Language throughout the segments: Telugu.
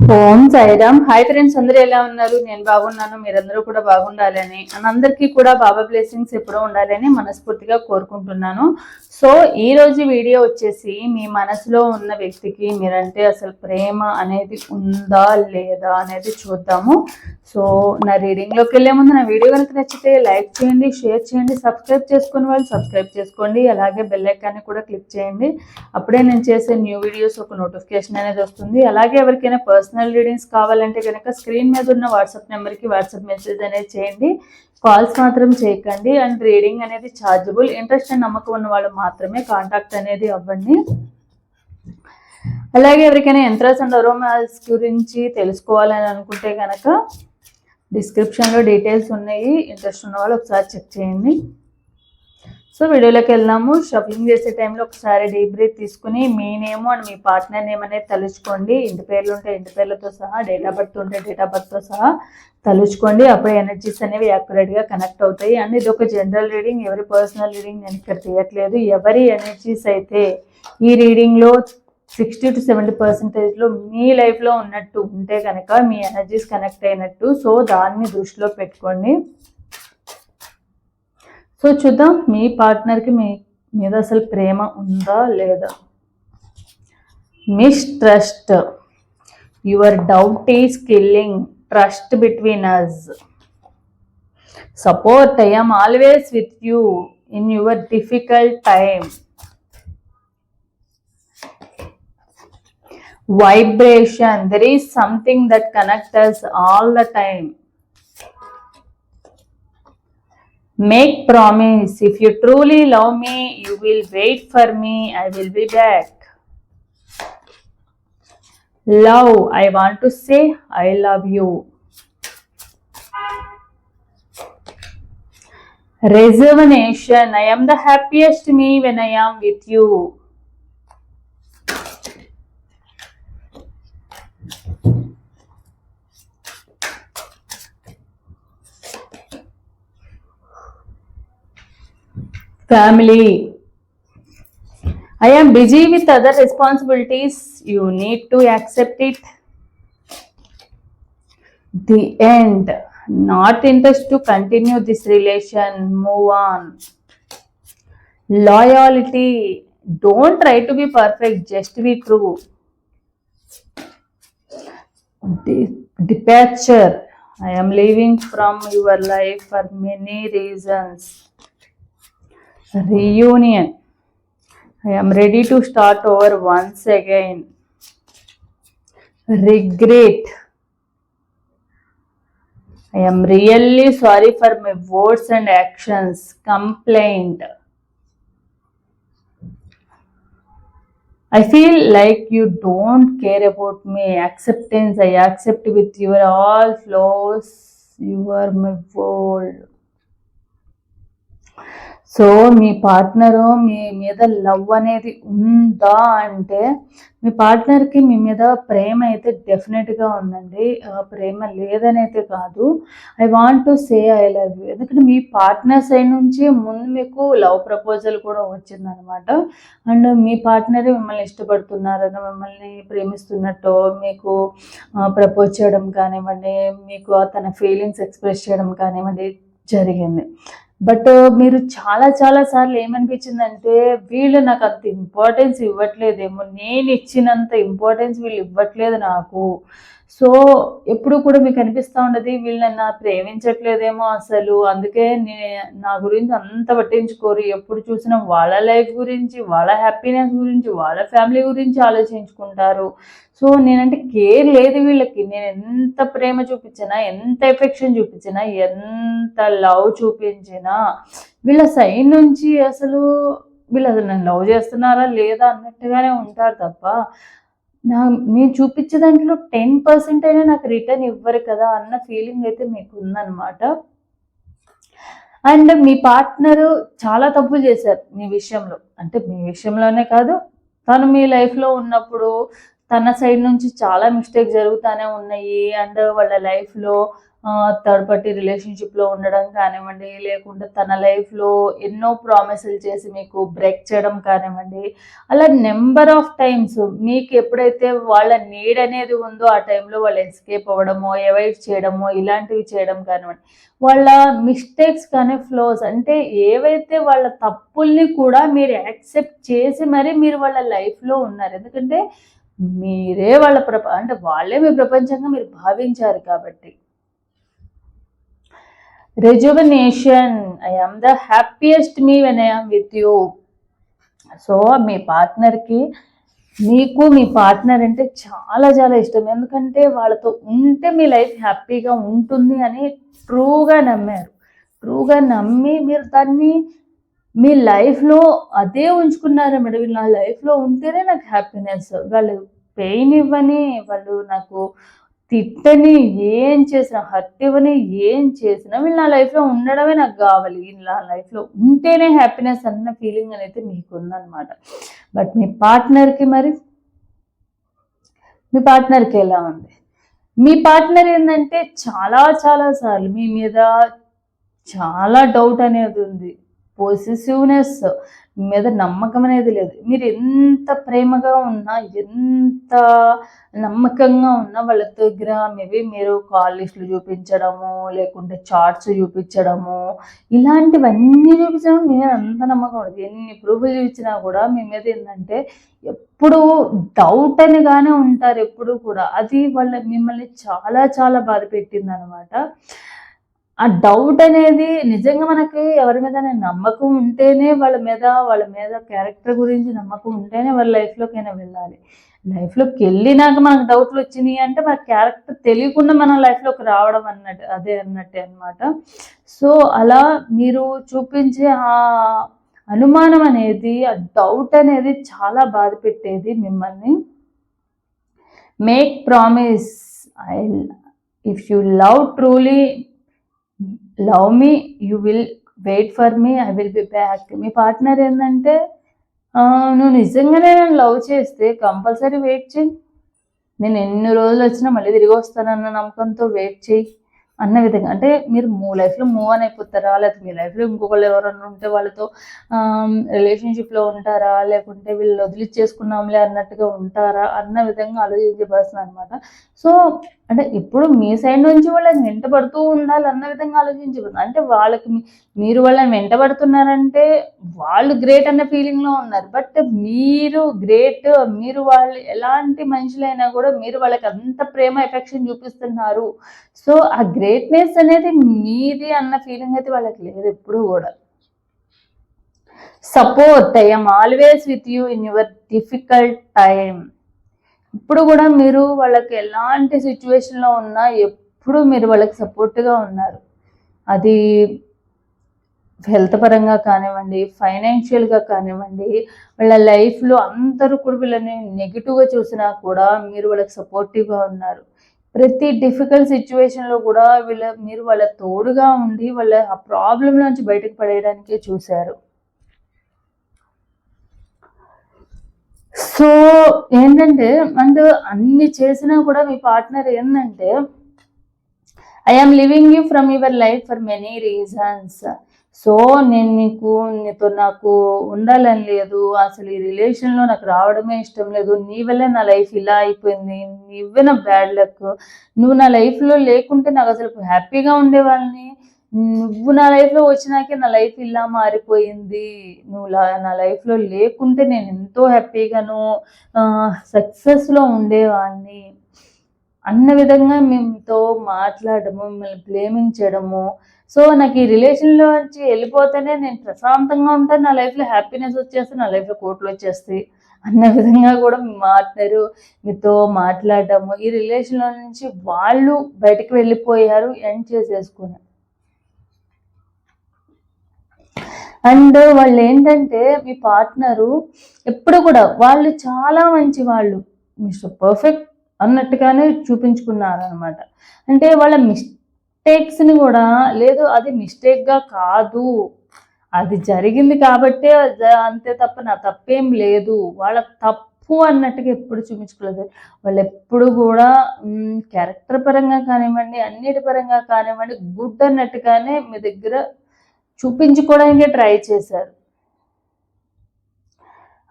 ఓం సాయిరామ్. హాయ్ ఫ్రెండ్స్ అందరూ ఎలా ఉన్నారు? నేను బాగున్నాను మీరందరూ కూడా బాగుండాలని. అండ్ అందరికీ కూడా బాబా బ్లెస్సింగ్స్ ఎప్పుడూ ఉండాలని మనస్ఫూర్తిగా కోరుకుంటున్నాను. సో ఈ రోజు వీడియో వచ్చేసి మీ మనసులో ఉన్న వ్యక్తికి మీరంటే అసలు ప్రేమ అనేది ఉందా లేదా అనేది చూద్దాము. సో నా రీడింగ్లోకి వెళ్ళే ముందు నా వీడియో కనుక నచ్చితే లైక్ చేయండి షేర్ చేయండి సబ్స్క్రైబ్ చేసుకుని వాళ్ళు సబ్స్క్రైబ్ చేసుకోండి. అలాగే బెల్ ఐకాన్ని కూడా క్లిక్ చేయండి. అప్పుడే నేను చేసే న్యూ వీడియోస్ ఒక నోటిఫికేషన్ అనేది వస్తుంది. అలాగే ఎవరికైనా పర్సనల్ పర్సనల్ రీడింగ్స్ కావాలంటే కనుక స్క్రీన్ మీద ఉన్న వాట్సాప్ నెంబర్కి వాట్సాప్ మెసేజ్ అనేది చేయండి. కాల్స్ మాత్రం చేయకండి. అండ్ రీడింగ్ అనేది ఛార్జబుల్ ఇంట్రెస్ట్ అండ్ నమ్మకం ఉన్న వాళ్ళు మాత్రమే కాంటాక్ట్ అనేది అవ్వండి. అలాగే ఎవరికైనా యంత్రాస్ అండ్ అరోమాల్స్ గురించి తెలుసుకోవాలని అనుకుంటే కనుక డిస్క్రిప్షన్లో డీటెయిల్స్ ఉన్నాయి. ఇంట్రెస్ట్ ఉన్న వాళ్ళు ఒకసారి చెక్ చేయండి. సో వీడియోలోకి వెళ్దాము. షాపింగ్ చేసే టైంలో ఒకసారి డీప్ బ్రీత్ తీసుకుని మీ నేమ్ అండ్ మీ పార్ట్నర్ నేమ్ అనేది తలుచుకోండి. ఇంటి పేర్లు ఉంటే ఇంటి పేర్లతో సహా డేట్ ఆఫ్ బర్త్ ఉంటే డేట్ ఆఫ్ బర్త్తో సహా తలుచుకోండి. అప్పుడు ఎనర్జీస్ అనేవి యాక్యురేట్గా కనెక్ట్ అవుతాయి. అండ్ ఇది ఒక జనరల్ రీడింగ్ ఎవరి పర్సనల్ రీడింగ్ నేను ఇక్కడ తీయట్లేదు. ఎవరి ఎనర్జీస్ అయితే ఈ రీడింగ్లో సిక్స్టీ టు సెవెంటీ పర్సెంటేజ్లో మీ లైఫ్లో ఉన్నట్టు ఉంటే కనుక మీ ఎనర్జీస్ కనెక్ట్ అయినట్టు. సో దాన్ని దృష్టిలో పెట్టుకోండి. సో చూద్దాం మీ పార్ట్నర్కి మీ మీద అసలు ప్రేమ ఉందా లేదా? Mistrust your doubt is killing trust between us support I am always with you in your difficult time vibration there is something that connect us all the time make promise. If you truly love me you will wait for me. I will be back. Love. I want to say i love you. Rejuvenation. I am the happiest me when i am with you family. I am busy with other responsibilities. You need to accept it. The end. Not interest to continue this relation. Move on. Loyalty. Don't try to be perfect. Just be true. De- departure. I am leaving from your life for many reasons reunion. I am ready to start over once again. Regret. I am really sorry for my words and actions. Complaint. I feel like you don't care about me acceptance. I accept with your all flaws. You are my world so me partner మీ మీద లవ్ అనేది ఉందా అంటే మీ పార్ట్నర్కి మీ మీద ప్రేమ అయితే డెఫినెట్గా ఉందండి. ప్రేమ లేదని అయితే కాదు. I want to say I love you. ఎందుకంటే మీ పార్ట్నర్ సైడ్ నుంచి ముందు మీకు లవ్ ప్రపోజల్ కూడా వచ్చిందనమాట. అండ్ మీ పార్ట్నరే మిమ్మల్ని ఇష్టపడుతున్నారని మిమ్మల్ని ప్రేమిస్తున్నట్టు మీకు ప్రపోజ్ చేయడం కానివ్వండి మీకు తన ఫీలింగ్స్ ఎక్స్ప్రెస్ చేయడం కానివ్వండి జరిగింది. బట్ మీరు చాలా చాలా సార్లు ఏమనిపించిందంటే వీళ్ళు నాకు అంత ఇంపార్టెన్స్ ఇవ్వట్లేదేమో. నేను ఇచ్చినంత ఇంపార్టెన్స్ వీళ్ళు ఇవ్వట్లేదు నాకు. సో ఎప్పుడు కూడా మీకు అనిపిస్తూ ఉండదు వీళ్ళు నన్ను ప్రేమించట్లేదేమో అసలు. అందుకే నే నా గురించి అంత పట్టించుకోరు. ఎప్పుడు చూసినా వాళ్ళ లైఫ్ గురించి వాళ్ళ హ్యాపీనెస్ గురించి వాళ్ళ ఫ్యామిలీ గురించి ఆలోచించుకుంటారు. సో నేనంటే కేర్ లేదు వీళ్ళకి. నేను ఎంత ప్రేమ చూపించినా ఎంత ఎఫెక్షన్ చూపించినా ఎంత లవ్ చూపించినా వీళ్ళ సైడ్ నుంచి అసలు వీళ్ళు అసలు నన్ను లవ్ చేస్తున్నారా లేదా అన్నట్టుగానే ఉంటారు తప్ప నా నేను చూపించే దాంట్లో టెన్ పర్సెంట్ అయినా నాకు రిటర్న్ ఇవ్వరు కదా అన్న ఫీలింగ్ అయితే మీకు ఉందన్నమాట అండ్ మీ పార్ట్నరు చాలా తప్పులు చేశారు మీ విషయంలో. అంటే మీ విషయంలోనే కాదు తను మీ లైఫ్లో ఉన్నప్పుడు తన సైడ్ నుంచి చాలా మిస్టేక్ జరుగుతూనే ఉన్నాయి. అండ్ వాళ్ళ లైఫ్లో థర్డ్ పార్టీ రిలేషన్షిప్లో ఉండడం కానివ్వండి లేకుంటే తన లైఫ్లో ఎన్నో ప్రామిసులు చేసి మీకు బ్రేక్ చేయడం కానివ్వండి అలా నెంబర్ ఆఫ్ టైమ్స్ మీకు ఎప్పుడైతే వాళ్ళ నీడ్ అనేది ఉందో ఆ టైంలో వాళ్ళు ఎస్కేప్ అవ్వడమో అవాయిడ్ చేయడమో ఇలాంటివి చేయడం కానివ్వండి వాళ్ళ మిస్టేక్స్ కానీ ఫ్లోస్ అంటే ఏవైతే వాళ్ళ తప్పుల్ని కూడా మీరు యాక్సెప్ట్ చేసి మరి మీరు వాళ్ళ లైఫ్లో ఉన్నారు. ఎందుకంటే మీరే వాళ్ళ ప్రప అంటే వాళ్ళే మీ ప్రపంచంగా మీరు భావించారు కాబట్టి. Rejuvenation I am the happiest me when I am with you so మీ పార్ట్నర్కి మీకు మీ పార్ట్నర్ అంటే చాలా చాలా ఇష్టం. ఎందుకంటే వాళ్ళతో ఉంటే మీ లైఫ్ హ్యాపీగా ఉంటుంది అని ట్రూగా నమ్మారు. ట్రూగా నమ్మి మీరు దాన్ని మీ లైఫ్లో అదే ఉంచుకున్నారు మేడం వీళ్ళు నా లైఫ్లో ఉంటేనే నాకు హ్యాపీనెస్ వాళ్ళు పెయిన్ ఇవ్వని వాళ్ళు నాకు తిట్టని ఏం చేసినా హర్ట్ ఇవ్వని ఏం చేసినా వీళ్ళు నా లైఫ్లో ఉండడమే నాకు కావాలి. వీళ్ళు నా లైఫ్లో ఉంటేనే హ్యాపీనెస్ అన్న ఫీలింగ్ అనేది మీకు ఉందన్నమాట బట్ మీ పార్ట్నర్కి మరి? మీ పార్ట్నర్కి ఎలా ఉంది? మీ పార్ట్నర్ ఏంటంటే చాలా చాలా సార్లు మీ మీద చాలా డౌట్ అనేది ఉంది. పొసిసివ్నెస్ మీద నమ్మకం అనేది లేదు. మీరు ఎంత ప్రేమగా ఉన్నా ఎంత నమ్మకంగా ఉన్నా వాళ్ళ దగ్గర మేబీ మీరు కాల్ లిస్టులు చూపించడము లేకుంటే చార్ట్స్ చూపించడము ఇలాంటివన్నీ చూపించడం మీ మీద అంత నమ్మకం ఉండదు. ఎన్ని ప్రూఫ్లు చూపించినా కూడా మీ మీద ఏంటంటే ఎప్పుడు డౌట్ అనిగానే ఉంటారు ఎప్పుడు కూడా. అది వాళ్ళ మిమ్మల్ని చాలా చాలా బాధ పెట్టింది అనమాట ఆ డౌట్ అనేది నిజంగా మనకి ఎవరి మీద నమ్మకం ఉంటేనే వాళ్ళ మీద వాళ్ళ మీద క్యారెక్టర్ గురించి నమ్మకం ఉంటేనే వాళ్ళ లైఫ్లోకైనా వెళ్ళాలి. లైఫ్లోకి వెళ్ళినాక మనకు డౌట్లు వచ్చినాయి అంటే మన క్యారెక్టర్ తెలియకుండా మన లైఫ్లోకి రావడం అన్నట్టు అదే అన్నట్టే అనమాట సో అలా మీరు చూపించే ఆ అనుమానం అనేది ఆ డౌట్ అనేది చాలా బాధ పెట్టేది మిమ్మల్ని. Make promise I if you love truly love me you will wait for me I will be back me partner ఏంటంటే నువ్వు నిజంగానే నన్ను లవ్ చేస్తే కంపల్సరీ వెయిట్ చేయి నేను ఎన్ని రోజులు వచ్చినా మళ్ళీ తిరిగి వస్తానన్న నమ్మకంతో వెయిట్ చేయి అన్న విధంగా. అంటే మీరు మూ లైఫ్లో మూవ్ అని అయిపోతారా? లేకపోతే మీ లైఫ్లో ఇంకొకళ్ళు ఎవరైనా ఉంటే వాళ్ళతో రిలేషన్షిప్లో ఉంటారా? లేకుంటే వీళ్ళు వదిలిచ్చేసుకున్నాంలే అన్నట్టుగా ఉంటారా? అన్న విధంగా ఆలోచించే అనమాట సో అంటే ఇప్పుడు మీ సైడ్ నుంచి వాళ్ళని వెంటబడుతూ ఉండాలి అన్న విధంగా ఆలోచించబడుతుంది అంటే వాళ్ళకి మీరు వాళ్ళని వెంటబడుతున్నారంటే వాళ్ళు గ్రేట్ అన్న ఫీలింగ్లో ఉన్నారు. బట్ మీరు గ్రేట్ మీరు వాళ్ళు ఎలాంటి మనుషులైనా కూడా మీరు వాళ్ళకి అంత ప్రేమ ఎఫెక్షన్ చూపిస్తున్నారు. సో ఆ గ్రేట్ గ్రేట్నెస్ అనేది మీది అన్న ఫీలింగ్ అయితే వాళ్ళకి లేదు ఎప్పుడు కూడా. Support I'm always with you in your difficult time ఇప్పుడు కూడా మీరు వాళ్ళకి ఎలాంటి సిచ్యువేషన్లో ఉన్నా ఎప్పుడు మీరు వాళ్ళకి సపోర్ట్గా ఉన్నారు. అది హెల్త్ పరంగా కానివ్వండి ఫైనాన్షియల్గా కానివ్వండి వాళ్ళ లైఫ్లో అందరూ కూడా వీళ్ళని నెగిటివ్గా చూసినా కూడా మీరు వాళ్ళకి సపోర్టివ్గా ఉన్నారు. ప్రతి డిఫికల్ట్ సిచ్యువేషన్లో కూడా వీళ్ళ మీరు వాళ్ళ తోడుగా ఉండి వాళ్ళ ఆ ప్రాబ్లం నుంచి బయటకు పడేయడానికే చూశారు. సో ఏంటంటే అండ్ అన్ని చేసినా కూడా మీ పార్ట్నర్ ఏంటంటే I'm living you from your life for many reasons so నేను నీకు నీతో నాకు ఉండాలని లేదు. అసలు ఈ రిలేషన్లో నాకు రావడమే ఇష్టం లేదు. నీ వల్లే నా లైఫ్ ఇలా అయిపోయింది. నువ్వే నా బ్యాడ్ లక్ నువ్వు నా లైఫ్లో లేకుంటే నాకు అసలు హ్యాపీగా ఉండేవాళ్ళని. నువ్వు నా లైఫ్లో వచ్చినాకే నా లైఫ్ ఇలా మారిపోయింది. నువ్వు నా లైఫ్లో లేకుంటే నేను ఎంతో హ్యాపీగాను సక్సెస్లో ఉండేవాడిని అన్న విధంగా మేముతో మాట్లాడము మిమ్మల్ని బ్లేమింగ్ చేయడము సో నాకు ఈ రిలేషన్లో నుంచి వెళ్ళిపోతేనే నేను ప్రశాంతంగా ఉంటాను. నా లైఫ్లో హ్యాపీనెస్ వచ్చేస్తే నా లైఫ్లో కోట్లు వచ్చేస్తాయి. అన్న విధంగా కూడా మీ మాట్లాడారు. మీతో మాట్లాడటము ఈ రిలేషన్లో నుంచి వాళ్ళు బయటకు వెళ్ళిపోయారు. ఎండ్ చేసేసుకున్నారు అండ్ వాళ్ళు ఏంటంటే మీ పార్ట్నరు ఎప్పుడు కూడా వాళ్ళు చాలా మంచి వాళ్ళు. మిస్టర్ పర్ఫెక్ట్ అన్నట్టుగానే చూపించుకున్నారు అనమాట అంటే వాళ్ళ మిస్ మిస్టేక్స్ని కూడా లేదు అది మిస్టేక్గా కాదు. అది జరిగింది కాబట్టే అంతే తప్ప నా తప్పేం లేదు. వాళ్ళ తప్పు అన్నట్టుగా ఎప్పుడు చూపించుకోలేదు. వాళ్ళు ఎప్పుడు కూడా క్యారెక్టర్ పరంగా కానివ్వండి అన్నిటి పరంగా కానివ్వండి గుడ్ అన్నట్టుగానే మీ దగ్గర చూపించుకోవడానికి ట్రై చేశారు.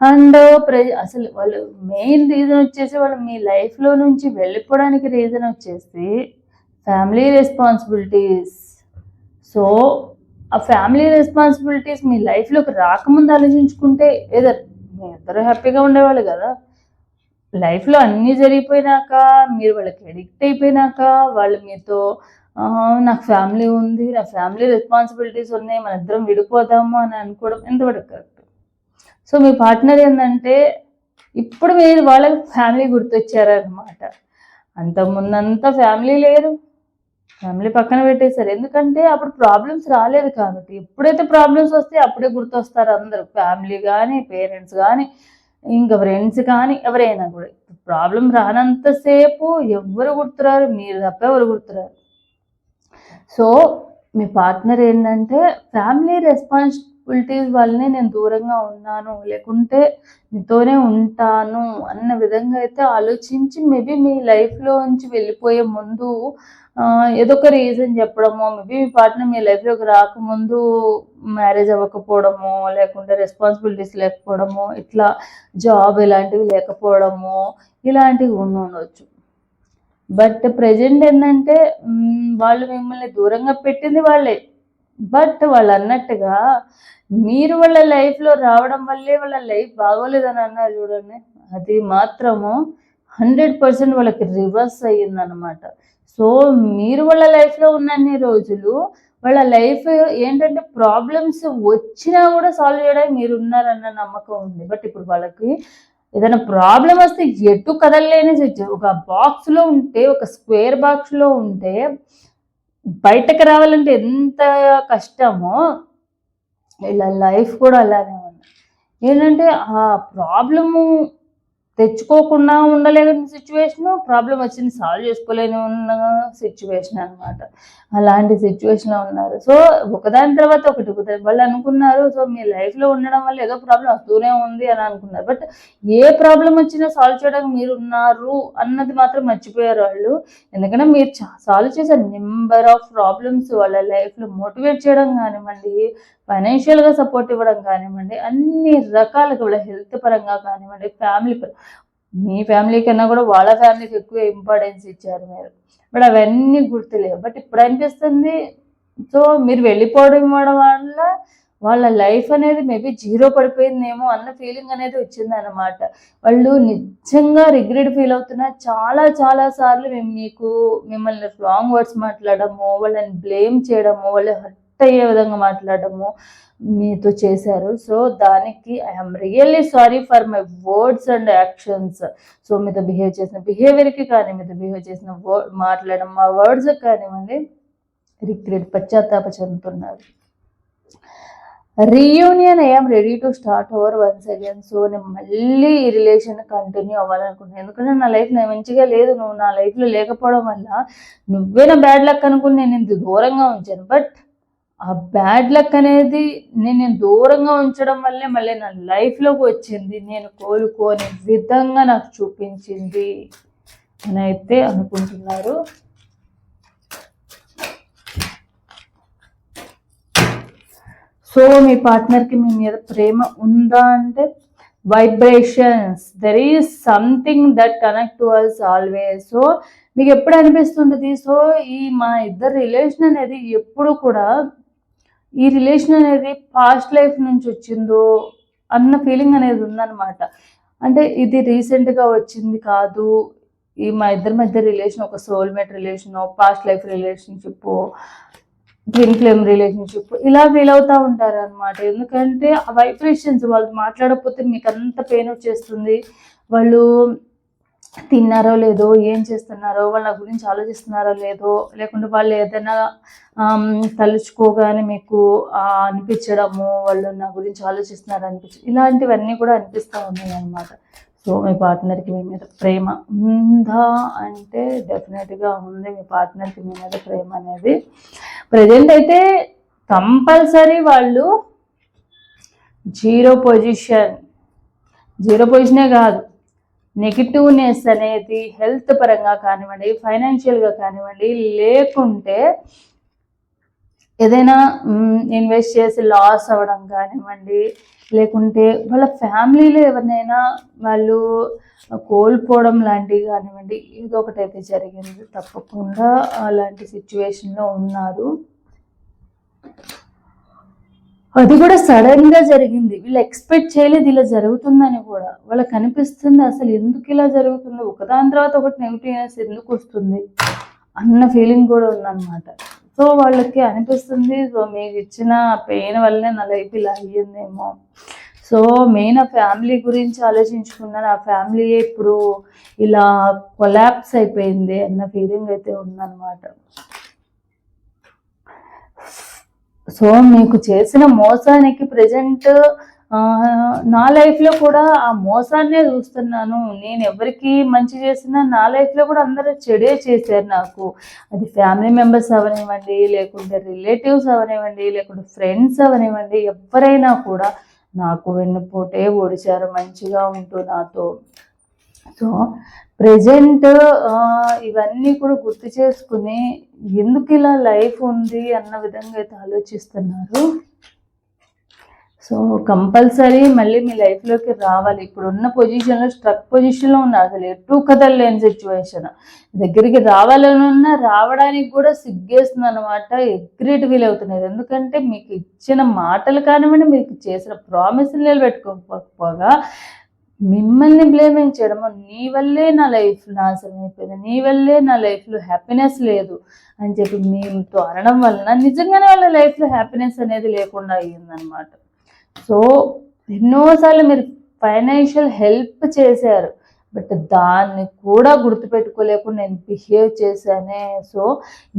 అండ్ ప్రజ అసలు వాళ్ళు మెయిన్ రీజన్ వచ్చేసి వాళ్ళు మీ లైఫ్లో నుంచి వెళ్ళిపోవడానికి రీజన్ వచ్చేసి ఫ్యామిలీ రెస్పాన్సిబిలిటీస్ సో ఆ ఫ్యామిలీ రెస్పాన్సిబిలిటీస్ మీ లైఫ్లోకి రాకముందు ఆలోచించుకుంటే ఏదో మీ ఇద్దరు హ్యాపీగా ఉండేవాళ్ళు కదా. లైఫ్లో అన్నీ జరిగిపోయినాక మీరు వాళ్ళకి అడిక్ట్ అయిపోయినాక వాళ్ళు మీతో నాకు ఫ్యామిలీ ఉంది నా ఫ్యామిలీ రెస్పాన్సిబిలిటీస్ ఉన్నాయి మన ఇద్దరం విడిపోదాము అని అనుకోవడం ఎంతవరకు కరెక్ట్ సో మీ పార్ట్నర్ ఏంటంటే ఇప్పుడు మీరు వాళ్ళకి ఫ్యామిలీ గుర్తొచ్చారనమాట అంతకుముందంతా ఫ్యామిలీ లేరు ఫ్యామిలీ పక్కన పెట్టేశారు. ఎందుకంటే అప్పుడు ప్రాబ్లమ్స్ రాలేదు కాబట్టి. ఎప్పుడైతే ప్రాబ్లమ్స్ వస్తే అప్పుడే గుర్తొస్తారు అందరూ. ఫ్యామిలీ కానీ పేరెంట్స్ కానీ ఇంకా ఫ్రెండ్స్ కానీ ఎవరైనా కూడా. ప్రాబ్లం రానంతసేపు ఎవ్వరు గుర్తురారు మీరు తప్ప ఎవరు గుర్తురారు. సో మీ పార్ట్నర్ ఏంటంటే ఫ్యామిలీ రెస్పాన్స్ రెస్పాన్సిబిలిటీస్ వల్లనే నేను దూరంగా ఉన్నాను. లేకుంటే మీతోనే ఉంటాను అన్న విధంగా అయితే ఆలోచించి మేబీ మీ లైఫ్లో నుంచి వెళ్ళిపోయే ముందు ఏదో ఒక రీజన్ చెప్పడము మేబీ మీ పార్ట్నర్ మీ లైఫ్లోకి రాకముందు మ్యారేజ్ అవ్వకపోవడము లేకుంటే రెస్పాన్సిబిలిటీస్ లేకపోవడము ఇట్లా జాబ్ ఇలాంటివి లేకపోవడము ఇలాంటివి ఉండవచ్చు బట్ ప్రజెంట్ ఏంటంటే వాళ్ళు మిమ్మల్ని దూరంగా పెట్టింది వాళ్ళే. బట్ వాళ్ళు అన్నట్టుగా మీరు వాళ్ళ లైఫ్లో రావడం వల్లే వాళ్ళ లైఫ్ బాగోలేదని అన్నారు చూడండి. అది మాత్రము హండ్రెడ్ పర్సెంట్ వాళ్ళకి రివర్స్ అయ్యిందనమాట సో మీరు వాళ్ళ లైఫ్లో ఉన్నన్ని రోజులు వాళ్ళ లైఫ్ ఏంటంటే ప్రాబ్లమ్స్ వచ్చినా కూడా సాల్వ్ చేయడానికి మీరు ఉన్నారన్న నమ్మకం ఉంది. బట్ ఇప్పుడు వాళ్ళకి ఏదైనా ప్రాబ్లం వస్తే ఎటు కదలలేని ఒక బాక్స్లో ఉంటే ఒక స్క్వేర్ బాక్స్లో ఉంటే బయటకు రావాలంటే ఎంత కష్టమో ఇలా లైఫ్ కూడా అలానే ఉంది. ఏంటంటే ఆ ప్రాబ్లము తెచ్చుకోకుండా ఉండలేని సిచ్యువేషన్ ప్రాబ్లం వచ్చింది సాల్వ్ చేసుకోలేని ఉన్న సిచ్యువేషన్ అనమాట అలాంటి సిచ్యువేషన్లో ఉన్నారు. సో ఒకదాని తర్వాత ఒకటి ఒకటి వాళ్ళు అనుకున్నారు. సో మీ లైఫ్లో ఉండడం వల్ల ఏదో ప్రాబ్లం వస్తూనే ఉంది అని అనుకున్నారు. బట్ ఏ ప్రాబ్లం వచ్చినా సాల్వ్ చేయడానికి మీరు ఉన్నారు అన్నది మాత్రం మర్చిపోయారు వాళ్ళు. ఎందుకంటే మీరు సాల్వ్ చేసే నెంబర్ ఆఫ్ ప్రాబ్లమ్స్ వాళ్ళ లైఫ్లో మోటివేట్ చేయడం కానివ్వండి ఫైనాన్షియల్గా సపోర్ట్ ఇవ్వడం కానివ్వండి అన్ని రకాలుగా వాళ్ళ హెల్త్ పరంగా కానివ్వండి ఫ్యామిలీ మీ ఫ్యామిలీ కన్నా కూడా వాళ్ళ ఫ్యామిలీకి ఎక్కువ ఇంపార్టెన్స్ ఇచ్చారు మీరు. బట్ అవన్నీ గుర్తులేవు. బట్ ఇప్పుడు అనిపిస్తుంది సో మీరు వెళ్ళిపోవడం ఇవ్వడం వల్ల వాళ్ళ లైఫ్ అనేది మేబీ జీరో పడిపోయిందేమో అన్న ఫీలింగ్ అనేది వచ్చింది అనమాట వాళ్ళు నిజంగా రిగ్రెట్ ఫీల్ అవుతున్నా చాలా చాలా సార్లు మేము మీకు మిమ్మల్ని రాంగ్ వర్డ్స్ మాట్లాడము వాళ్ళని బ్లేమ్ చేయడము వాళ్ళు హర్ట్ అయ్యే విధంగా మాట్లాడము మీతో చేశారు. సో దానికి I'm really sorry for my words and actions so మీతో బిహేవ్ చేసిన బిహేవియర్కి కానీ మీతో బిహేవ్ చేసిన వర్డ్ మాట్లాడడం మా వర్డ్స్ కానివ్వండి రిగ్రెట్ పశ్చాత్తాప చెందుతున్నారు. Reunion I'm ready to start over once again so నేను మళ్ళీ ఈ రిలేషన్ కంటిన్యూ అవ్వాలనుకుంటున్నాను. ఎందుకంటే నా లైఫ్ నేను మంచిగా లేదు. నువ్వు నా లైఫ్లో లేకపోవడం వల్ల నువ్వే నా బ్యాడ్ లక్ అనుకుని నేను ఇంత దూరంగా ఉంచాను. బట్ ఆ బ్యాడ్ లక్ అనేది నేను దూరంగా ఉంచడం వల్లే మళ్ళీ నా లైఫ్లోకి వచ్చింది. నేను కోలుకోని విధంగా నాకు చూపించింది అని అయితే అనుకుంటున్నారు. సో మీ పార్ట్నర్కి మీ మీద ప్రేమ ఉందా అంటే vibrations. There is something that connect to us always so మీకు ఎప్పుడు అనిపిస్తుంటుంది? సో ఈ మా ఇద్దరు రిలేషన్ అనేది ఎప్పుడు కూడా ఈ రిలేషన్ అనేది పాస్ట్ లైఫ్ నుంచి వచ్చిందో అన్న ఫీలింగ్ అనేది ఉందన్నమాట. అంటే ఇది రీసెంట్గా వచ్చింది కాదు. ఈ మా ఇద్దరి మధ్య రిలేషన్ ఒక soulmate relation past life relationship twin flame relationship ఇలా ఫీల్ అవుతూ ఉంటారు అనమాట ఎందుకంటే ఆ వైబ్రేషన్స్ వాళ్ళు మాట్లాడకపోతే మీకు అంత పెయిన్ వచ్చేస్తుంది. వాళ్ళు తిన్నారో లేదో ఏం చేస్తున్నారో వాళ్ళ గురించి ఆలోచిస్తున్నారో లేదో లేకుంటే వాళ్ళు ఏదైనా తలుచుకోగానే మీకు అనిపించడము వాళ్ళు నా గురించి ఆలోచిస్తున్నారు అనిపించడం ఇలాంటివన్నీ కూడా అనిపిస్తూ ఉన్నాయి అనమాట సో మీ పార్ట్నర్కి మీ మీద ప్రేమ ఉందా అంటే డెఫినెట్గా ఉంది. మీ పార్ట్నర్కి మీ మీద ప్రేమ అనేది ప్రజెంట్ అయితే కంపల్సరీ వాళ్ళు జీరో పొజిషన్ జీరో పొజిషనే కాదు నెగిటివ్నెస్ అనేది హెల్త్ పరంగా కానివ్వండి ఫైనాన్షియల్గా కానివ్వండి లేకుంటే ఏదైనా ఇన్వెస్ట్ చేసి లాస్ అవ్వడం కానివ్వండి లేకుంటే వాళ్ళ ఫ్యామిలీలో ఎవరినైనా వాళ్ళు కోల్పోవడం లాంటివి కానివ్వండి ఏదో ఒకటైతే జరిగింది. తప్పకుండా అలాంటి సిచ్యువేషన్లో ఉన్నారు. అది కూడా సడన్గా జరిగింది. వీళ్ళు ఎక్స్పెక్ట్ చేయలేదు ఇలా జరుగుతుందని కూడా. వాళ్ళకి అనిపిస్తుంది అసలు ఎందుకు ఇలా జరుగుతుంది? ఒకదాని తర్వాత ఒకటి నెగిటివ్నెస్ ఎందుకు వస్తుంది? అన్న ఫీలింగ్ కూడా ఉందన్నమాట. సో వాళ్ళకి అనిపిస్తుంది సో మీకు ఇచ్చిన పెయిన్ వల్లనే నా లైఫ్ ఇలా అయ్యిందేమో. సో మెయిన్ ఆ ఫ్యామిలీ గురించి ఆలోచించుకున్నాను ఆ ఫ్యామిలీ ఇప్పుడు ఇలా కొలాప్స్ అయిపోయింది అన్న ఫీలింగ్ అయితే ఉందన్నమాట. సో మీకు చేసిన మోసానికి ప్రజెంట్ నా లైఫ్లో కూడా ఆ మోసాన్నే చూస్తున్నాను. నేను ఎవరికి మంచి చేసినా నా లైఫ్లో కూడా అందరూ చెడే చేశారు నాకు. అది ఫ్యామిలీ మెంబర్స్ అవనివ్వండి లేకుంటే రిలేటివ్స్ అవనివ్వండి లేకుంటే ఫ్రెండ్స్ అవనివ్వండి ఎవరైనా కూడా నాకు వెన్నుపోటే ఓడిచారు. మంచిగా ఉంటూ నాతో. సో ప్రజెంట్ ఇవన్నీ కూడా గుర్తు చేసుకుని ఎందుకు ఇలా లైఫ్ ఉంది అన్న విధంగా అయితే ఆలోచిస్తున్నారు. సో కంపల్సరీ మళ్ళీ మీ లైఫ్లోకి రావాలి. ఇప్పుడు ఉన్న పొజిషన్లో స్ట్రక్ పొజిషన్లో ఉన్నారు. అసలు ఎటు కదలలేని సిచ్యువేషన్. దగ్గరికి రావాలనున్నా రావడానికి కూడా సిగ్గేస్తుంది అనమాట ఎగ్రేట్ ఫీల్ అవుతున్నారు. ఎందుకంటే మీకు ఇచ్చిన మాటలు కానివ్వండి మీకు చేసిన ప్రామిస్ నిలబెట్టుకోకపోగా మిమ్మల్ని బ్లేమింగ్ చేయడము నీ వల్లే నా లైఫ్ నాశనం అయిపోయింది నీ వల్లే నా లైఫ్లో హ్యాపీనెస్ లేదు అని చెప్పి మీతో అనడం వలన నిజంగానే వాళ్ళ లైఫ్లో హ్యాపీనెస్ అనేది లేకుండా అయ్యిందనమాట సో ఎన్నోసార్లు మీరు ఫైనాన్షియల్ హెల్ప్ చేశారు బట్ దాన్ని కూడా గుర్తుపెట్టుకోలేకుండా నేను బిహేవ్ చేశానే. సో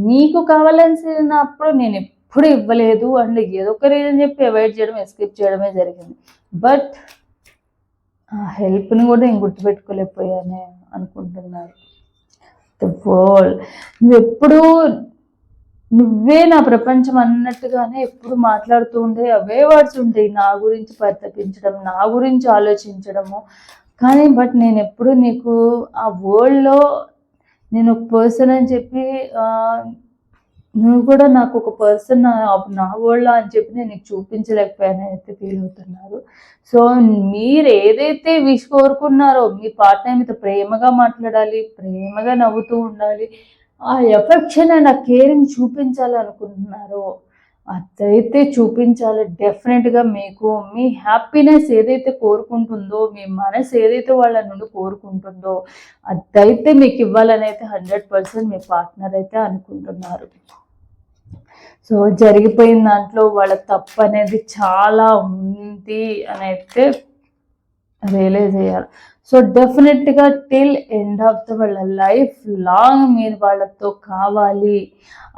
నీకు కావాల్సినప్పుడు నేను ఎప్పుడు ఇవ్వలేదు అండ్ ఏదో ఒక రీజన్ చెప్పి అవాయిడ్ చేయడం ఎస్కేప్ చేయడమే జరిగింది. బట్ హెల్ప్ని కూడా నేను గుర్తుపెట్టుకోలేకపోయానే అనుకుంటున్నారు ద వరల్డ్ నువ్వు ఎప్పుడూ నువ్వే నా ప్రపంచం అన్నట్టుగానే ఎప్పుడు మాట్లాడుతూ ఉండే అవే వర్డ్స్ ఉంటాయి. నా గురించి పరితపించడం నా గురించి ఆలోచించడము. కానీ బట్ నేను ఎప్పుడు నీకు ఆ వరల్డ్లో నేను ఒక పర్సన్ అని చెప్పి నువ్వు కూడా నాకు ఒక పర్సన్ నా వరల్డ్ అని చెప్పి నేను నీకు చూపించలేకపోయాను అయితే ఫీల్ అవుతున్నారు. సో మీరు ఏదైతే విష్ కోరుకున్నారో మీ పార్ట్నర్ మీతో ప్రేమగా మాట్లాడాలి ప్రేమగా నవ్వుతూ ఉండాలి ఆ ఎఫెక్షన్ అండ్ ఆ కేరింగ్ చూపించాలి అనుకుంటున్నారో అదైతే చూపించాలి. డెఫినెట్గా మీకు మీ హ్యాపీనెస్ ఏదైతే కోరుకుంటుందో మీ మనసు ఏదైతే వాళ్ళ నుండి కోరుకుంటుందో అదైతే మీకు ఇవ్వాలని అయితే హండ్రెడ్ పర్సెంట్ మీ పార్ట్నర్ అయితే అనుకుంటున్నారు. సో జరిగిపోయిన దాంట్లో వాళ్ళ తప్పు అనేది చాలా ఉంది అని అయితే రియలైజ్ అయ్యారు సో డెఫినెట్గా టిల్ ఎండ్ ఆఫ్ ద వాళ్ళ లైఫ్ లాంగ్ మీరు వాళ్ళతో కావాలి.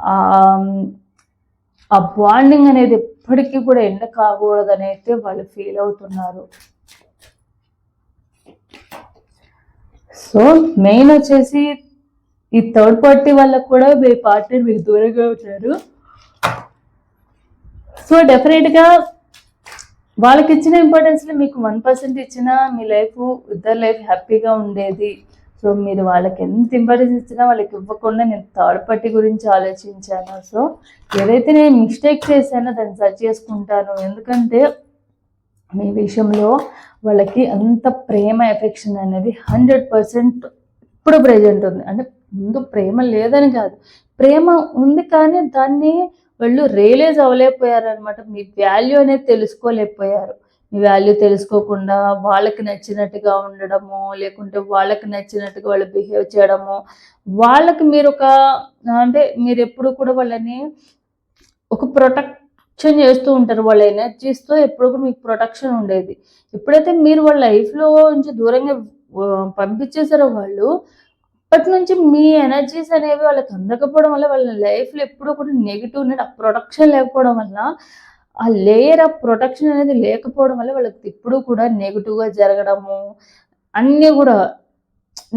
Um, ఆ బాండింగ్ అనేది ఎప్పటికీ కూడా ఎండ కాకూడదని అయితే వాళ్ళు ఫీల్ అవుతున్నారు. సో మెయిన్ వచ్చేసి ఈ థర్డ్ పార్టీ వాళ్ళకు కూడా మీ పార్ట్నర్ మీకు దూరంగా ఉంటారు సో డెఫినెట్గా వాళ్ళకి ఇచ్చిన ఇంపార్టెన్స్లో మీకు వన్ పర్సెంట్ ఇచ్చిన మీ లైఫ్ ఇద్దరు లైఫ్ హ్యాపీగా ఉండేది. సో మీరు వాళ్ళకి ఎంత ఇంపార్టెన్స్ ఇచ్చినా వాళ్ళకి ఇవ్వకుండా నేను థర్డ్ పార్టీ గురించి ఆలోచించాను. సో ఏదైతే నేను మిస్టేక్ చేశానో దాన్ని సర్చ్ చేసుకుంటాను. ఎందుకంటే మీ విషయంలో వాళ్ళకి అంత ప్రేమ ఎఫెక్షన్ అనేది హండ్రెడ్ పర్సెంట్ ఇప్పుడు ప్రజెంట్ ఉంది. అంటే ముందు ప్రేమ లేదని కాదు. ప్రేమ ఉంది కానీ దాన్ని వాళ్ళు రియలైజ్ అవ్వలేకపోయారనమాట మీ వాల్యూ అనేది తెలుసుకోలేకపోయారు. వాల్యూ తెలుసుకోకుండా వాళ్ళకి నచ్చినట్టుగా ఉండడము లేకుంటే వాళ్ళకి నచ్చినట్టుగా వాళ్ళు బిహేవ్ చేయడము వాళ్ళకి మీరు ఒక అంటే మీరు ఎప్పుడు కూడా వాళ్ళని ఒక ప్రొటెక్షన్ చేస్తూ ఉంటారు వాళ్ళ ఎనర్జీస్తో ఎప్పుడు కూడా మీకు ప్రొటెక్షన్ ఉండేది. ఎప్పుడైతే మీరు వాళ్ళ లైఫ్లో నుంచి దూరంగా పంపించేసారో వాళ్ళు అప్పటి నుంచి మీ ఎనర్జీస్ అనేవి వాళ్ళకి అందకపోవడం వల్ల వాళ్ళ లైఫ్లో ఎప్పుడూ కూడా నెగిటివ్ అనేది ఆ ప్రొటెక్షన్ లేకపోవడం వల్ల ఆ లేయర్ ఆఫ్ ప్రొటెక్షన్ అనేది లేకపోవడం వల్ల వాళ్ళకి ఇప్పుడు కూడా నెగిటివ్గా జరగడము అన్నీ కూడా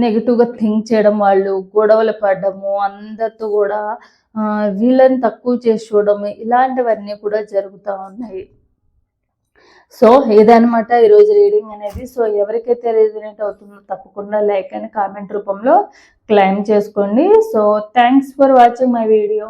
నెగిటివ్గా థింక్ చేయడం వాళ్ళు గొడవలు పడడము అందరితో కూడా వీళ్ళని తక్కువ చేసి చూడడం ఇలాంటివన్నీ కూడా జరుగుతూ ఉన్నాయి. సో ఇదనమాట ఈరోజు రీడింగ్ అనేది. సో ఎవరికైతే రెజినేట్ అవుతుందో తప్పకుండా లైక్ అని కామెంట్ రూపంలో క్లైమ్ చేసుకోండి. So thanks for watching my video